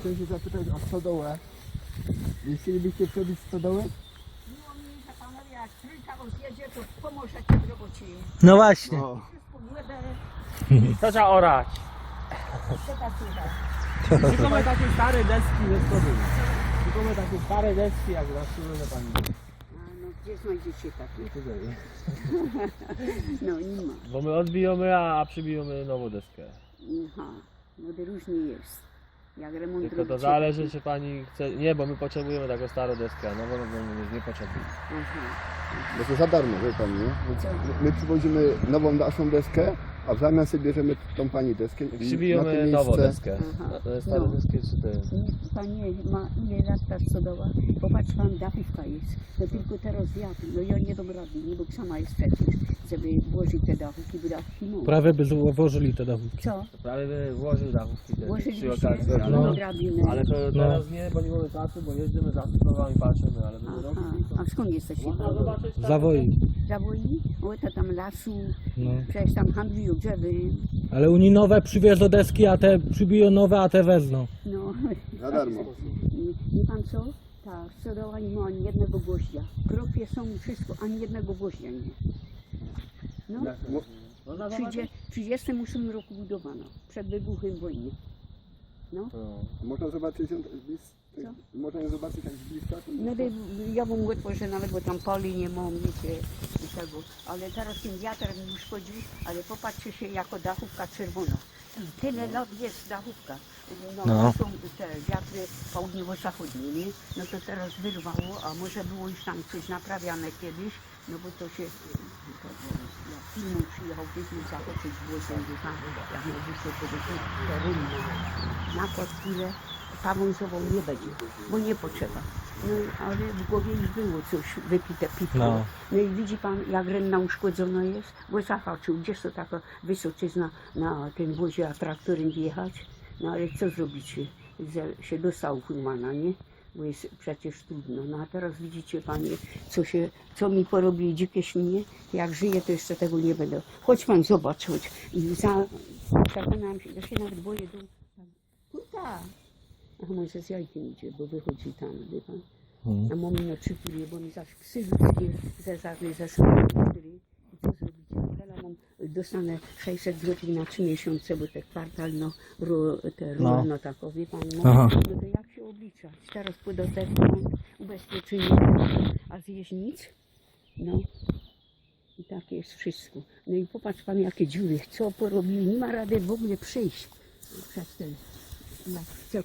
Chciałem się zapytać o stodołę. Nie chcielibyście przebić stodołę? Miło mi, że panowie jak trójka rozjedzie, to pomożecie w robocie. No właśnie. Wszystko To trzeba orać. trzeba słuchać. Tylko my takie stare deski ze stody. Tylko my takie stare deski jak zasłużone pani. A no gdzie znajdziecie takie? Tutaj. No nie ma. Bo my odbijamy, a przybijamy nową deskę. Aha, no to różnie jest. Jak remont Tylko to zależy czy pani chce. Nie, bo my potrzebujemy taką starą deskę, a nową no, już nie potrzebujemy. Aha. bo to za darmo, wie pan, nie? Co? My przywozimy nową naszą deskę, a w zamian sobie bierzemy tą pani deskę. i na Przybijemy to nową deskę. Aha. To jest stare No. deski czy to jest? Nie, Panie ma ile lat ta stodoła? Popatrz pan, dachówka jest. To tylko teraz wiatr. No ja nie dam rady, nie, bo sama jest przecież, żeby włożyć te dachówki, bo dachówki no. Prawie by złożyli te dachówki. Co? To prawie by włożył dachówki te- przy okazji, ale, No. no. Drabinę. ale to teraz nie, bo nie mamy czasu, bo jeździmy za sprawami patrzymy, ale Aha, robił. a skąd jesteście? Można zobaczyć tam- Zawoi. Zawoi? O, to tam lasu, No. przecież tam handlują Ale oni nowe przywiezą deski, a te przybiją nowe, a te wezmą. No, Za darmo. i wie pan co? Ta stodoła nie ma ani jednego gwoździa. Kropie są wszystko, ani jednego gwoździa nie. No, w zobaczyć? 38 roku budowano, przed wybuchem wojny. No, No. Można zobaczyć ją z bliska? Można ją zobaczyć tak z bliska? no to ja bym łatwo, że nawet, bo tam poli nie mam, wiecie, i tego. Ale teraz ten wiatr mi uszkodził, ale popatrzcie się jako dachówka czerwona. I tyle lat jest dachówka. No, No. są te wiatry południowo-zachodnie, nie? No to teraz wyrwało, a może było już tam coś naprawiane kiedyś, no bo to się... To, jak filmu przyjechał kiedyś zachoczyć było się, że tam, jak mówisz, to powiedzieć, te rynne. Nakład, które pawązował nie będzie, bo nie potrzeba. No ale w głowie już było coś wypite piwo. No. No i widzi pan, jak renna uszkodzona jest, bo zahaczył, gdzież to taka wysoczyzna na tym wozie, a traktorem wjechać. No ale co zrobicie? Że się dostał Furmana, nie? Bo jest przecież trudno. No a teraz widzicie panie, co się, co mi porobili dzikie świnie. Jak żyję, to jeszcze tego nie będę. Chodź pan, zobacz, chodź. I za, się, ja się nawet boję do... Kurka! A może z jajkiem idzie, bo wychodzi tam, wie pan. Mhm. A mamy na trzy kurie, bo mi zaś psy ludzkie zeżarły ze szkoły co zrobić? Teraz mam, dostanę 600 zł na trzy miesiące, bo te kwartal, no, ro, te No. rolno tako, wie pan, no, no to jak się obliczać? Teraz podatek, mam ubezpieczenie, a zjeść nic? No. I tak jest wszystko. No i popatrz pan, jakie dziury, co porobili, nie ma rady w ogóle przejść przez ten,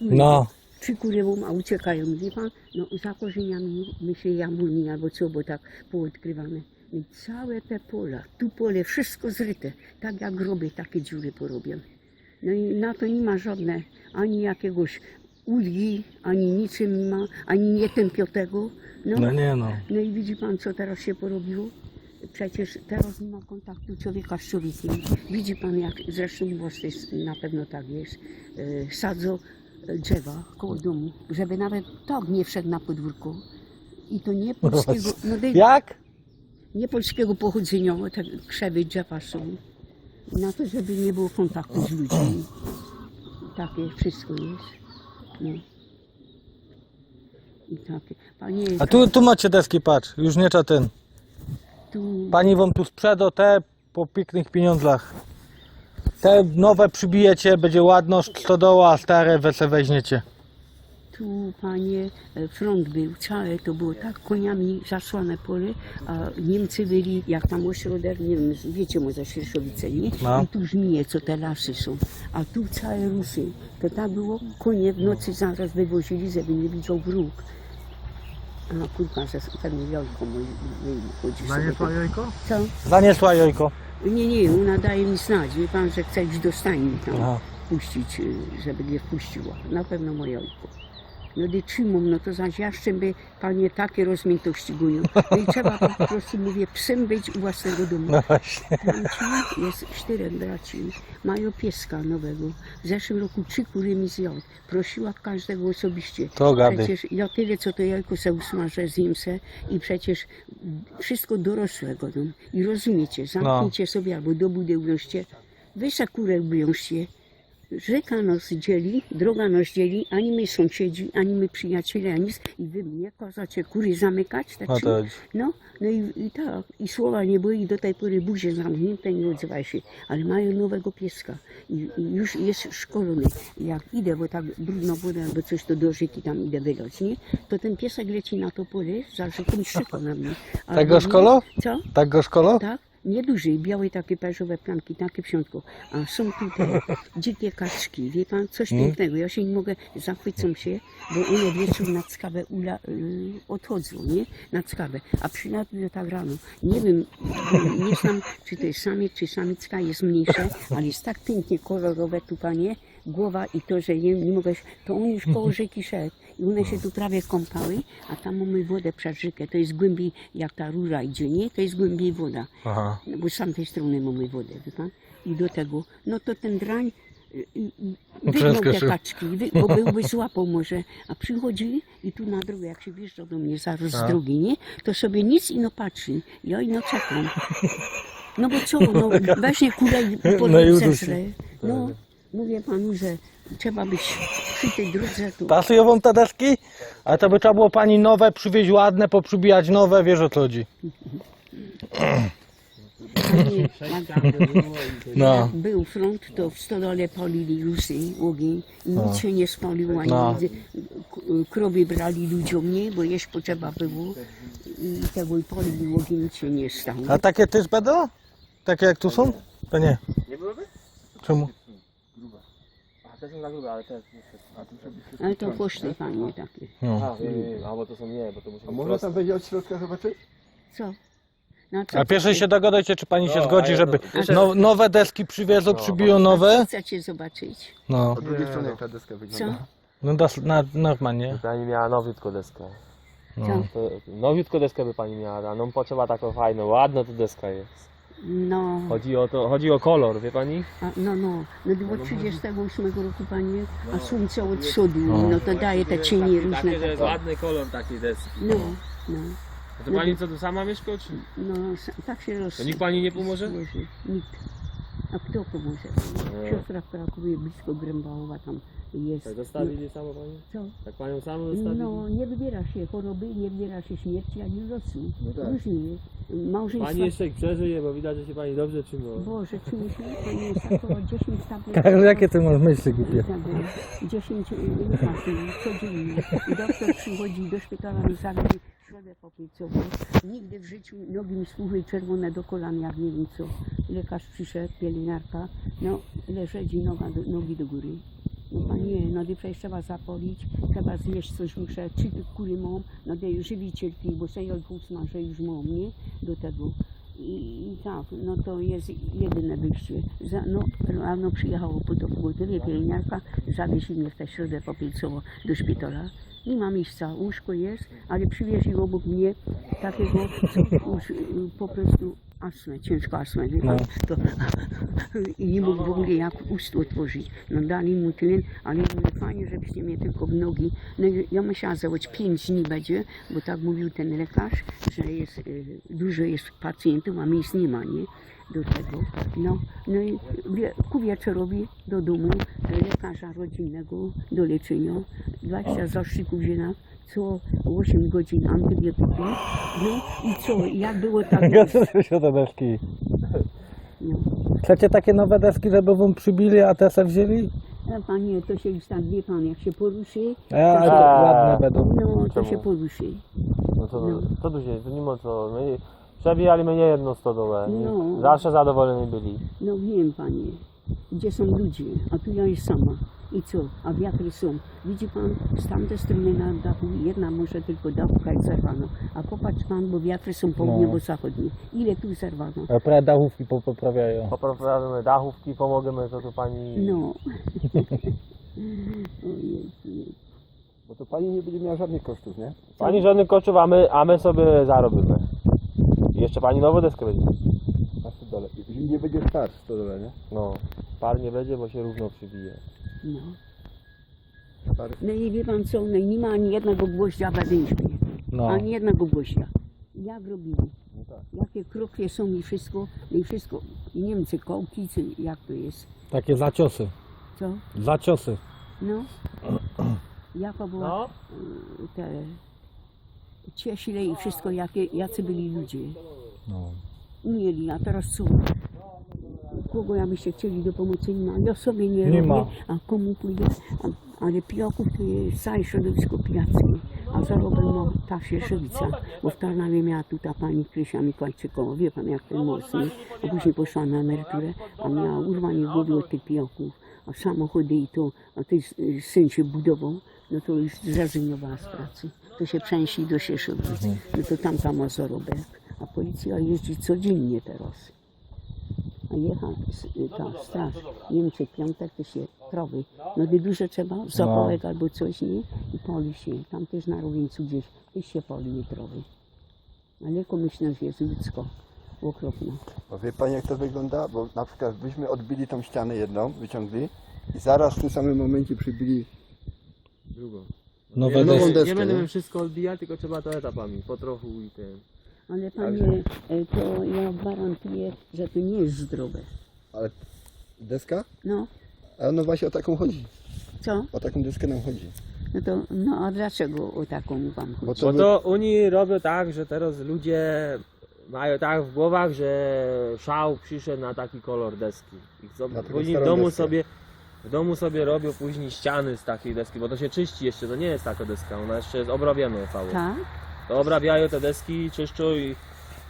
No. trzy kury mam, a uciekają, wie pan? No za korzeniami myślę jamulni albo co, bo tak poodkrywane. I całe te pola, tu pole, wszystko zryte, tak jak groby, takie dziury porobione. No i na to nie ma żadne, ani jakiegoś ulgi, ani niczym nie ma, ani nie tępiotego. No, No nie no. no i widzi pan, co teraz się porobiło? Przecież teraz nie ma kontaktu człowieka z człowiekiem. Widzi pan, jak zresztą was jest, na pewno tak jest, e, sadzą e, drzewa koło domu, żeby nawet tak nie wszedł na podwórko. I to nie polskiego, no dej- Jak? nie polskiego pochodzenia, bo te krzewy drzewa są. Na to, żeby nie było kontaktu z ludźmi. Takie wszystko jest. No. I takie. Panie, A tu, tu macie deski, patrz. Już nie trzeba ten. Tu Pani wam tu sprzeda te po pięknych pieniądzach. Te nowe przybijecie, będzie ładno, stodoła, a stare we se weźmiecie. Tu, panie, front był, całe to było tak koniami zasłane pole, a Niemcy byli, jak tam ośrodek, nie wiem, wiecie może Śreszowice, nie? No. I tu żmije, co te lasy są, a tu całe rusy. To tak było, konie w nocy zaraz wywozili, żeby nie widział wróg. A kurka, że pewnie jajko mój chodzi sobie. jajko? Co? Zaniesła jajko. Nie, nie, ona daje mi znać, wie pan, że chce iść do stajni tam Aha. puścić, y, żeby nie wpuściła. Na pewno moje jajko. No gdy trzymam, no to zaś jeszcze by panie takie rozmiętości gują. No i trzeba po prostu, mówię, psem być u własnego domu. No właśnie. Braci, jest czterech braci, mają pieska nowego. W zeszłym roku trzy kury mi zjadł. Prosiła każdego osobiście. To gady. Przecież ja tyle, co to jajko se usmażę, zjem se i przecież wszystko dorosłego. No. I rozumiecie, zamknijcie sobie albo do budy uwiążcie, wy kurę uwiążcie, rzeka nas dzieli, droga nas dzieli, ani my sąsiedzi, ani my przyjaciele, ani nic. I wy mnie kazacie kury zamykać, tak No się- to no, no i, i tak, i słowa nie było i do tej pory buzie zamknięte, nie odzywaj się, ale mają nowego pieska i, i już jest szkolony. Jak idę, bo tak brudno wodę albo coś to do rzeki tam idę wylać, nie? To ten piesek leci na to pole, za rzeką szyka na mnie. Albo Tak go nie- szkolo? Co? Tak go szkolo? Tak? Nieduży, białe takie perzowe plamki, takie w środku. A są tutaj dzikie kaczki, wie pan, coś Mm. pięknego. Ja się nie mogę, zachwycam się, bo one wieczór na skawę ula, y, odchodzą, nie? Na skawę. A przylatują tak rano. Nie wiem, nie znam, czy to jest samiec, czy samicka, jest mniejsze, ale jest tak pięknie kolorowe tu, panie. Głowa i to, że nie, nie mogę, to on już koło rzeki szedł i one się tu prawie kąpały, a tam mamy wodę przez rzekę, to jest głębiej, jak ta rura idzie, nie? To jest głębiej woda Aha. bo z tamtej strony mamy wodę, wie pan? I do tego, no to ten drań y, y, wygnał Wszystko te kaczki, wy, bo byłby złapał może, a przychodzi i tu na drogę, jak się wjeżdża do mnie zaraz z drogi, nie? To sobie nic ino patrzy, ja ino czekam. No bo co, no No i podnieść udusi. zeżre. No, mówię panu, że trzeba być przy tej drodze tu. Pasują wam te deski? Ale to by trzeba było pani nowe przywieźć ładne, poprzybijać nowe, wiesz o co chodzi. To No. Jak był front, to w stodole polili łusy, ogień i nic No. się nie spaliło, ani No. nic. K- krowy brali ludziom, nie, bo jeść potrzeba było i tego i polili ogień, nic się nie stało. A takie też będą? Takie jak tu są? To nie. Nie byłoby? Czemu? A te są za grube, ale. A tu Ale to koszty fajnie takie. No. A, bo to są nie, bo to muszą A być można proste. tam wejść od środka zobaczyć? Co? Na co A pierwsze chcecie- się dogadajcie, czy pani się No, zgodzi, ja- żeby no, no, nowe deski przywiezą, No, przybiją A nowe? chcecie zobaczyć? No. Od drugiej Nie, strony no. jak ta deska Co? wygląda. No das, na, normalnie. Pani miała nowiutko deskę. No. Co? To, nowiutko deskę by pani miała, a no potrzeba taką fajną, ładna to deska jest. No, Chodzi o to, chodzi o kolor, wie pani? a, no, no, no było 38 roku, panie, a słońce od przodu, No. no to daje te cienie różne. Takie, że jest takie. ładny kolor takiej deski. No, no, A to pani co tu sama mieszka, czy? no, tak się roz... To nikt pani nie pomoże? Nikt. A kto pomoże? Nie. Siostra w Krakowie, blisko Grębałowa tam jest. Tak zostawili samo pani? Co? Tak panią samą zostawili? No, nie wybiera się choroby, nie wybiera się śmierci ani losu. No tak. Różnie. Małżeństwa... Pani jeszcze przeżyje, bo widać, że się pani dobrze trzyma. Boże, czymś pani jest około 10 tablet. Karol, jakie ty masz myśli głupie? 10 lekarstw codziennie. I doktor przychodzi do szpitala i zabił środę popycową. Nigdy w życiu nogi mi słuchły czerwone do kolan, jak nie wiem co. Lekarz przyszedł, pielęgniarka, no leżeć i noga nogi do góry. No panie, no to przecież trzeba zapolić, trzeba zjeść coś muszę, trzy kury mam, no to żywicielki, bo sejol smażę już mam, nie? Do tego. I, I tak, no to jest jedyne wyjście. Za, no, rano przyjechało po to pogotowie, pielęgniarka, zawiesi mnie w tę środę popielcowo do szpitala. Nie ma miejsca, łóżko jest, ale przywieźli obok mnie takiego, już y, po prostu astmę, ciężko astmę, pan, to, i nie mógł w ogóle jak ust otworzyć. No dali mu tlen, ale mówię, fajnie, żebyście mnie tylko w nogi. No ja musiałam założyć pięć dni będzie, bo tak mówił ten lekarz, że jest, y, dużo jest pacjentów, a miejsc nie ma, nie? Do tego. No, no i wie, ku wieczorowi do domu e, lekarza rodzinnego do leczenia. 20 zastrzyków ziela, co 8 godzin antybiotyki. No i co, jak było tak jest. się te deski. No. Chcecie takie nowe deski, żeby wam przybili, a te se wzięli? A panie, to się już tak wie pan, jak się poruszy, A, a to A. ładne będą. no to Czemu? się poruszy. No to, No. to się, to nie ma co. My przebijali mnie nie jedną stodołę. nie? No. Zawsze zadowoleni byli. No wiem panie, gdzie są ludzie, a tu ja jest sama. I co? A wiatry są. Widzi pan, z tamtej strony na dachu, jedna może tylko dachówka jest zerwana. A popatrz pan, bo wiatry są południowo-zachodnie. Ile tu zerwano? A prawie dachówki po- poprawiają. Poprawimy dachówki, pomogemy to tu pani. No. Ojej, ojej. Bo to pani nie będzie miała żadnych kosztów, nie? Pani żadnych kosztów, a my, a my sobie zarobimy. Jeszcze pani nową deskę będzie. Na stodole. I nie będzie starć w stodole, nie? No. Par nie będzie, bo się równo przybije. No. Stary. no i wie pan co, no i nie ma ani jednego gwoździa we węźbie. No. Ani jednego gwoździa. Jak robili? No tak. Jakie krokwie są i wszystko, i wszystko. I Niemcy, kołki, czy jak to jest. Takie zaciosy. Co? Za ciosy. No. Jaka była No, y, te Cieśle i wszystko, jakie, jacy byli ludzie. No. Mieli, a teraz co? Kogo ja byście chcieli do pomocy? Nie ma. Ja sobie nie, Nie robię, ma. a komu pójdę? A, ale pijaków to jest całe środowisko pijackie. A zarobem no, ta Szyszywica, bo w Tarnawie miała tu ta pani Krysia Mikołajczykowa, wie pan jak ten mocny, a później poszła na emeryturę, a miała urwanie głowy od tych pijaków, a samochody i to, a ten s- syn się budował, no to już zrezygnowała z pracy. To się przenieśli do Szyszownic, no to tam tam ma zarobek, a policja jeździ codziennie teraz. A jecha s- ta straż, Niemcy piątek to się krowy, no gdy duże trzeba, zapałek albo coś, nie? I poli się, tam też na rówieńcu gdzieś, też się poli krowy. Ale myślę, że jest ludzko, okropno. Bo wie pani jak to wygląda? Bo na przykład byśmy odbili tą ścianę jedną, wyciągli i zaraz w tym samym momencie przybili drugą. Nowe nową deskę, nie będziemy nie? wszystko odbijać, tylko trzeba to etapami, po trochu i ten. Ale panie, e, to ja gwarantuję, że to nie jest zdrowe. Ale deska? No, A no właśnie o taką chodzi. co? O taką deskę nam chodzi. No to, no a dlaczego o taką wam chodzi? Bo to, Bo to oni robią tak, że teraz ludzie mają tak w głowach, że szał przyszedł na taki kolor deski. I taką później w starą domu deskę. sobie w domu sobie robią później ściany z takiej deski, bo to się czyści jeszcze, to nie jest taka deska, ona jeszcze jest obrabiana całą. Tak? To obrabiają te deski, czyszczą i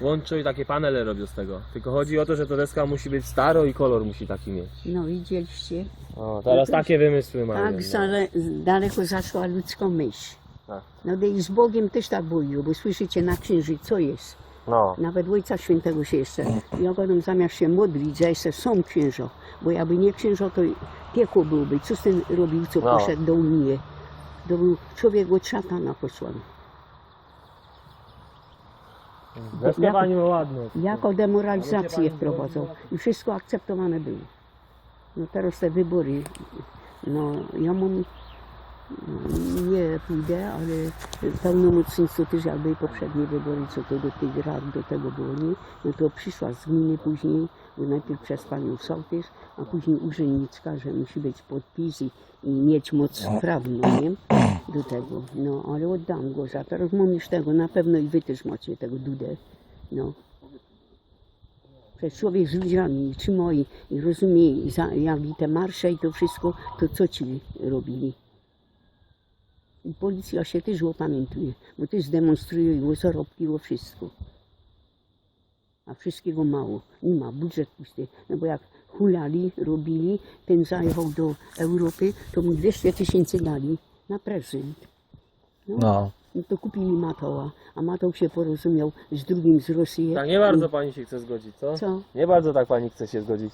łączą i takie panele robią z tego. Tylko chodzi o to, że ta deska musi być staro i kolor musi taki mieć. No widzieliście? O, teraz takie wymysły mają. Tak no. zale, daleko zaszła ludzką myśl. Tak. No i z Bogiem też tak boją, bo słyszycie na księży, co jest. No. Nawet Ojca Świętego się jeszcze. Ja gadam zamiast się modlić, że jeszcze są księża. Bo jakby nie księża, to piekło byłoby. Co z tym robił, co No. poszedł do Unii? To był człowiek od szatana posłany. Ma ładną. Jako demoralizację wprowadzał i wszystko akceptowane było. No teraz te wybory, no ja mam, nie pójdę, ale pełnomocnictwo też jakby i poprzednie wybory, co to do tych rad, do tego było, nie? No to przyszła z gminy później, bo najpierw przez panią sołtys, a później urzędniczka, że musi być podpis i, i mieć moc prawną, nie? Do tego, no ale oddam głos, a teraz mam już tego, na pewno i wy też macie tego dudę, no. Przecież człowiek z ludźmi, czy moi, i rozumie, jak i te marsze i to wszystko, to co ci robili? I policja się też opamiętuje, bo też demonstrują o zarobki, o wszystko. A wszystkiego mało. Nie ma, budżet pusty. No bo jak hulali, robili, ten zajechał do Europy, to mu 200 tysięcy dali na prezent. No. No to kupili Matoła, a Matoł się porozumiał z drugim z Rosji. Tak nie bardzo pani się chce zgodzić, co? Co? Nie bardzo tak pani chce się zgodzić.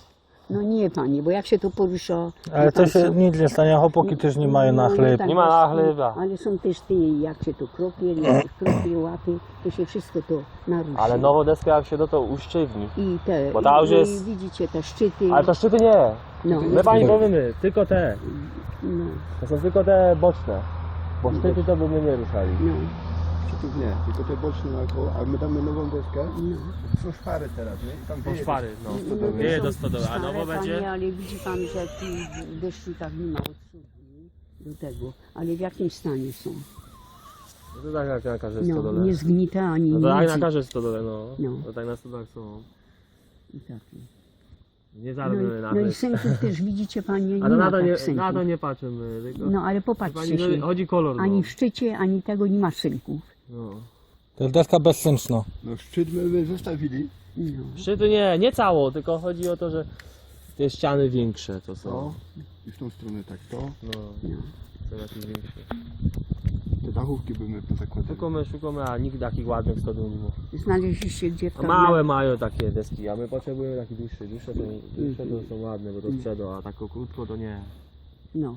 No nie panie, bo jak się to porusza... Ale wie to pan się co? nic nie stanie, chłopaki też nie mają na No, chleb. tak Nie ma na chleba. Ale są też te, jak się to kropie, jak kropie, łapy, to się wszystko to naruszy. Ale nową deskę jak się do to uszczywni. I te, Bo ta już i, jest- i widzicie te szczyty. Ale to szczyty nie. No, My pani powiemy, tylko te. no, To są tylko te boczne. Bo szczyty to by my nie ruszali. no, Szczytów nie, tylko te boczne naokoło, a my damy nową deskę. no. Są szpary teraz, nie? I tam Są wieje szpary, no. No, Wieje są do stodoły, a stare, nowo panie, będzie? Ale widzi pan, że tu deszczu tak nie ma nie? do tego. Ale w jakim stanie są? No to tak jak na każdej No, stodole. nie zgnite ani No to jak nic. na każdej stodole, no. No. To tak na stodolach są. I takie. Nie No, zarobimy i- na no i synków też widzicie panie, nie ma na to tak nie, na to nie patrzymy. Tylko No ale pani, popatrzcie się, no, chodzi kolor. No. ani w szczycie, ani tego nie ma synków. No. To jest deska bezsensna. No szczyt my, my zostawili. No. Szczyty nie, nie cało, tylko chodzi o to, że te ściany większe to są. To. I w tą stronę tak to. No, są jakieś większe. Te dachówki by my pozakładali. Szukamy, szukamy, a nikt takich ładnych stodół nie ma. Znaleźliście gdzie A Tarnowie? małe mają takie deski, a my potrzebujemy takie dłuższe. Dłuższe to, dłuższe to są ładne, bo to z przodu, a tak krótko to nie. No.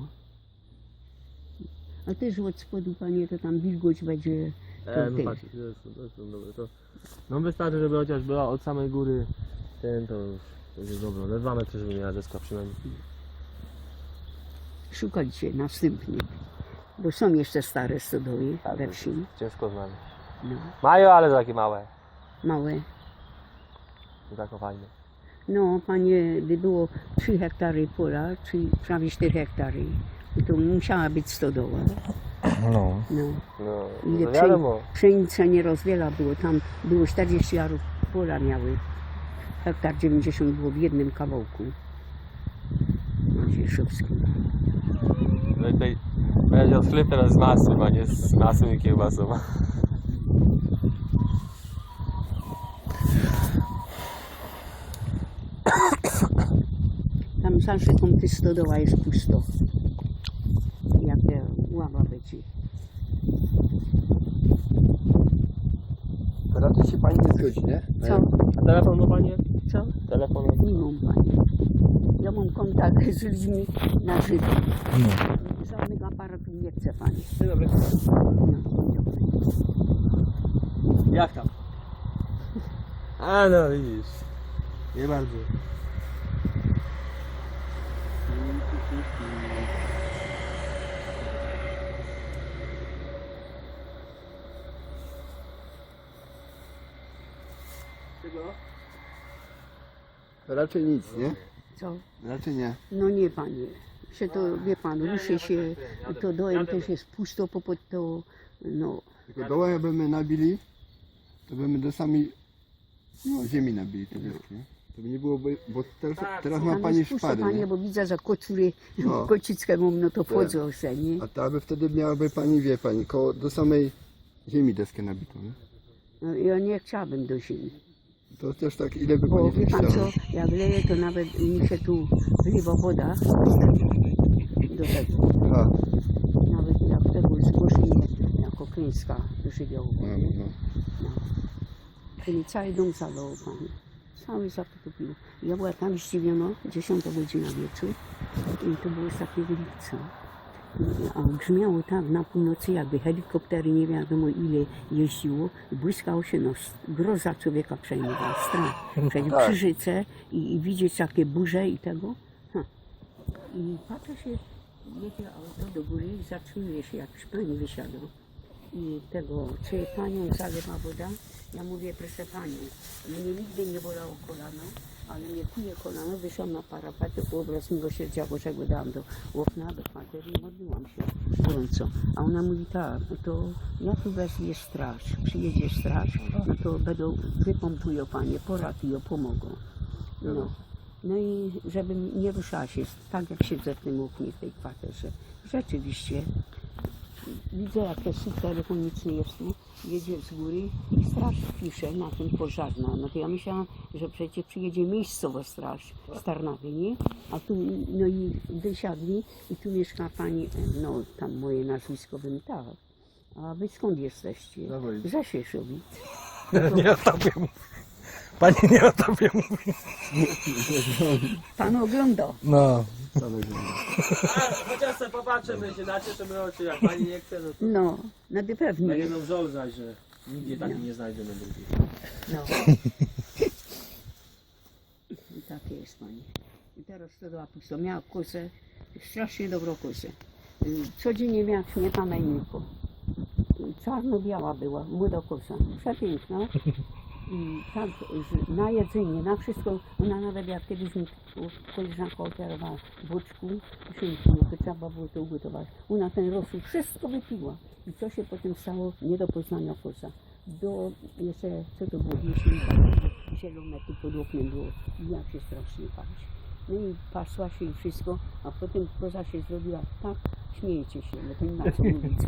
A też od spodu panie to tam wilgoć będzie. E, no ty. patrz, to, jest, to są dobre. To, no wystarczy, żeby chociaż była od samej góry ten, to już jest dobre. Ale dwa metry, żeby miała deska przynajmniej. Szukajcie następnych. Bo są jeszcze stare stodoły Tak, we wsi. Ciężko znaleźć. No. Mają, ale takie małe. Małe. Nie tak fajne. No, panie, by było 3 hektary pola, czyli prawie 4 hektary. To musiała być stodoła. No. No. No, Ile no. Pszenica nie rozwiela było, tam było 40 jarów pola miały. Hektar 90 było w jednym kawałku. Na Cieszowskim. No i tutaj będzie sklep teraz z masłem, a nie z masłem i kiełbasą. Tam za rzeką ty stodoła jest pusto. Będzie. To raczej się pani nie zgodzi, nie? Co? A telefon ma panie? Co? Telefon Nie mam pani. Ja mam kontakt z ludźmi na żywo. Żadnego aparatu nie chce pani. Dzień dobry. No, dzień dobry. Jak tam? A no widzisz. Nie bardzo. To raczej nic, nie? Co? Raczej nie. No nie panie. Się to, wie pan, ruszy się, to dojem też jest pusto, popod to, no, Tylko doła jakbyśmy nabili, to byśmy do sami no, ziemi nabili te deski. nie? To by nie byłoby, bo teraz, teraz ma tam pani jest pusto, szpary, panie, nie? bo widzę, że kocury No. kocickę mam, no to wchodzą se, nie? A ta by wtedy miałaby pani, wie pani, koło, do samej ziemi deskę nabitą, nie? No, ja nie chciałabym do ziemi. To też tak, ile by Bo pani wie pan co, jak leje, to nawet mi się tu wlewa woda do tego. A, Nawet jak tego zgłosi mnie jako klęska żywiołowa. no, nie? no. Czyli cały dom zalał pan. Cały zatopił. Ja była tam zdziwiona, 10 godzina wieczór i to było z takiego lipca. A brzmiało tak na północy, jakby helikoptery nie wiadomo ile jeździło. Błyskało się nos. Groza człowieka przejmowała, strach. Przejść Tak. krzyżyce i, i widzieć takie burze i tego. Ha. I patrzę się, jedzie auto do góry i zatrzymuje się, jakiś pani wysiadł. I tego, czy panią zalewa woda? Ja mówię, proszę pani, mnie nigdy nie bolało kolano, ale mnie kuje kolano, wyszłam na parapetę, po obraz miłosierdzia Bożego dałam do okna, do kwatery i modliłam się gorąco. A ona mówi tak, no to ja tu wezmę straż, przyjedzie straż, no to będą, wypompują panie, poratują, pomogą. No. No i żebym nie ruszała się, tak jak siedzę w tym oknie w tej kwaterze. Rzeczywiście widzę jak to słup telefoniczny jest tu, jedzie z góry i straż pisze na tym pożarna. No to ja myślałam, że przecież przyjedzie miejscowa straż z Tarnawy, nie? A tu, no i wysiadli i tu mieszka pani, no tam moje nazwisko tak. A wy skąd jesteście? Dawaj. Rzeszyszowic. Nie o tobie mówi. Pani nie o tobie mówi. Pan ogląda. No. Chociaż sobie popatrzę, my się dacie, to my oczy, jak pani nie chce, no to No, no na pewnie. jedną żoł znać, że nigdzie taki nie znajdziemy drugiej. No. I tak jest pani. I teraz to była pusto. Miała kozę, strasznie dobrą. Y, Codziennie miała śmietana i mleko. Y, Czarno-biała była, młoda koza. Przepiękna. I tak na jedzenie, na wszystko, ona nawet jak kiedyś koleżanka ofiarowała boczku, szynki, no to trzeba było to ugotować. Ona ten rosół wszystko wypiła. I co się potem stało? Nie do poznania koza. Do jeszcze, co to było, wieśnika, zielone tu pod oknem było. I jak się strasznie paść. No i pasła się i wszystko, a potem koza się zrobiła tak, śmiejecie się, ale to nie ma co mówić.